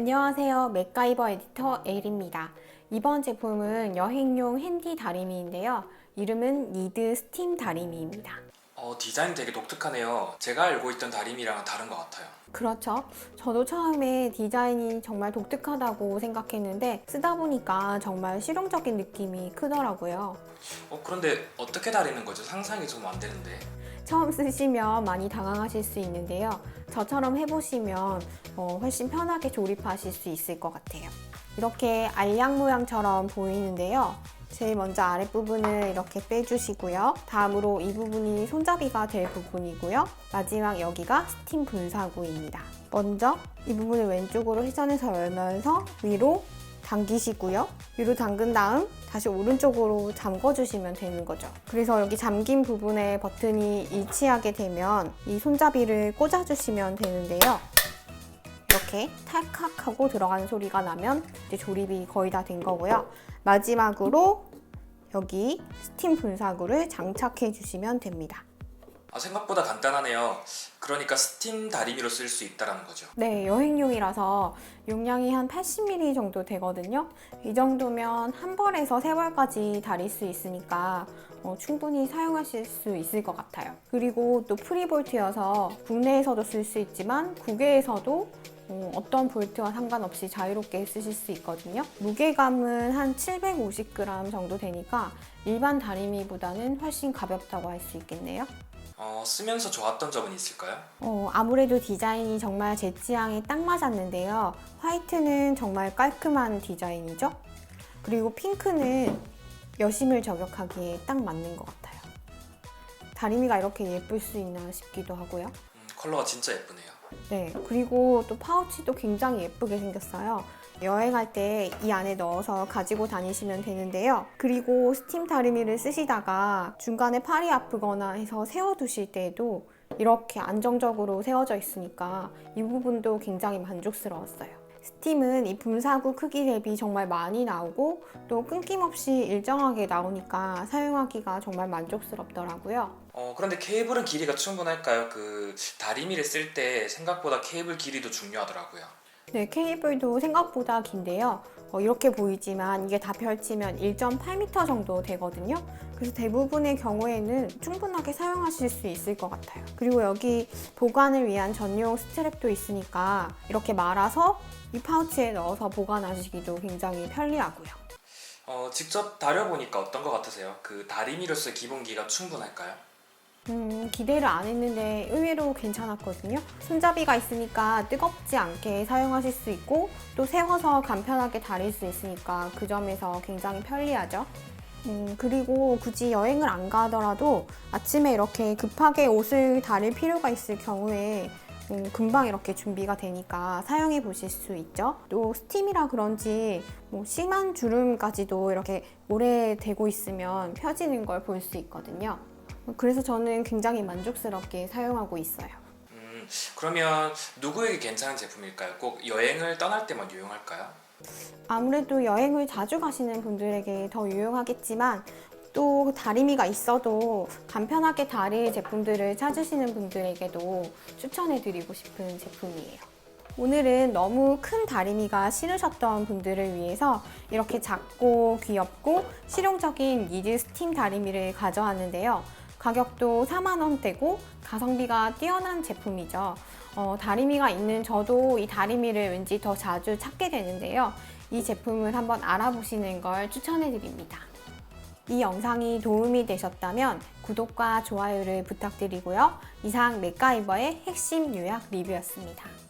안녕하세요. 맥가이버 에디터 에일입니다. 이번 제품은 여행용 핸디 다리미인데요. 이름은 니드 스팀 다리미입니다. 어, 디자인 되게 독특하네요. 제가 알고 있던 다리미랑은 다른 것 같아요. 그렇죠. 저도 처음에 디자인이 정말 독특하다고 생각했는데 쓰다 보니까 정말 실용적인 느낌이 크더라고요. 어, 그런데 어떻게 다리는 거죠? 상상이 좀 안 되는데. 처음 쓰시면 많이 당황하실 수 있는데요. 저처럼 해보시면 어, 훨씬 편하게 조립하실 수 있을 것 같아요. 이렇게 알약 모양처럼 보이는데요. 제일 먼저 아랫부분을 이렇게 빼주시고요. 다음으로 이 부분이 손잡이가 될 부분이고요. 마지막 여기가 스팀 분사구입니다. 먼저 이 부분을 왼쪽으로 회전해서 열면서 위로 당기시고요. 위로 당근 다음 다시 오른쪽으로 잠궈주시면 되는 거죠. 그래서 여기 잠긴 부분에 버튼이 일치하게 되면 이 손잡이를 꽂아주시면 되는데요. 이렇게 탈칵 하고 들어가는 소리가 나면 이제 조립이 거의 다 된 거고요. 마지막으로 여기 스팀 분사구를 장착해 주시면 됩니다. 아, 생각보다 간단하네요. 그러니까 스팀 다리미로 쓸 수 있다는 거죠. 네, 여행용이라서 용량이 한 80ml 정도 되거든요. 이 정도면 한 벌에서 세 벌까지 다릴 수 있으니까 어, 충분히 사용하실 수 있을 것 같아요. 그리고 또 프리볼트여서 국내에서도 쓸 수 있지만 국외에서도 어, 어떤 볼트와 상관없이 자유롭게 쓰실 수 있거든요. 무게감은 한 750g 정도 되니까 일반 다리미보다는 훨씬 가볍다고 할 수 있겠네요. 어, 쓰면서 좋았던 점은 있을까요? 어, 아무래도 디자인이 정말 제 취향에 딱 맞았는데요. 화이트는 정말 깔끔한 디자인이죠. 그리고 핑크는 여심을 저격하기에 딱 맞는 것 같아요. 다리미가 이렇게 예쁠 수 있나 싶기도 하고요. 음, 컬러가 진짜 예쁘네요. 네, 그리고 또 파우치도 굉장히 예쁘게 생겼어요. 여행할 때 이 안에 넣어서 가지고 다니시면 되는데요. 그리고 스팀 다리미를 쓰시다가 중간에 팔이 아프거나 해서 세워두실 때에도 이렇게 안정적으로 세워져 있으니까 이 부분도 굉장히 만족스러웠어요. 스팀은 이 분사구 크기 대비 정말 많이 나오고 또 끊김없이 일정하게 나오니까 사용하기가 정말 만족스럽더라고요. 어, 그런데 케이블은 길이가 충분할까요? 그 다리미를 쓸 때 생각보다 케이블 길이도 중요하더라고요. 네, 케이블도 생각보다 긴데요. 어, 이렇게 보이지만 이게 다 펼치면 1.8m 정도 되거든요. 그래서 대부분의 경우에는 충분하게 사용하실 수 있을 것 같아요. 그리고 여기 보관을 위한 전용 스트랩도 있으니까 이렇게 말아서 이 파우치에 넣어서 보관하시기도 굉장히 편리하고요. 어, 직접 다려보니까 어떤 것 같으세요? 그 다리미로서의 기본기가 충분할까요? 음, 기대를 안 했는데 의외로 괜찮았거든요. 손잡이가 있으니까 뜨겁지 않게 사용하실 수 있고 또 세워서 간편하게 다릴 수 있으니까 그 점에서 굉장히 편리하죠. 음, 그리고 굳이 여행을 안 가더라도 아침에 이렇게 급하게 옷을 다릴 필요가 있을 경우에 음, 금방 이렇게 준비가 되니까 사용해 보실 수 있죠. 또 스팀이라 그런지 뭐 심한 주름까지도 이렇게 오래 되고 있으면 펴지는 걸 볼 수 있거든요. 그래서 저는 굉장히 만족스럽게 사용하고 있어요. 음, 그러면 누구에게 괜찮은 제품일까요? 꼭 여행을 떠날 때만 유용할까요? 아무래도 여행을 자주 가시는 분들에게 더 유용하겠지만 또 다리미가 있어도 간편하게 다릴 제품들을 찾으시는 분들에게도 추천해드리고 싶은 제품이에요. 오늘은 너무 큰 다리미가 싫으셨던 분들을 위해서 이렇게 작고 귀엽고 실용적인 니드 스팀 다리미를 가져왔는데요. 가격도 4만원대고 가성비가 뛰어난 제품이죠. 어, 다리미가 있는 저도 이 다리미를 왠지 더 자주 찾게 되는데요. 이 제품을 한번 알아보시는 걸 추천해 드립니다. 이 영상이 도움이 되셨다면 구독과 좋아요를 부탁드리고요. 이상 맥가이버의 핵심 요약 리뷰였습니다.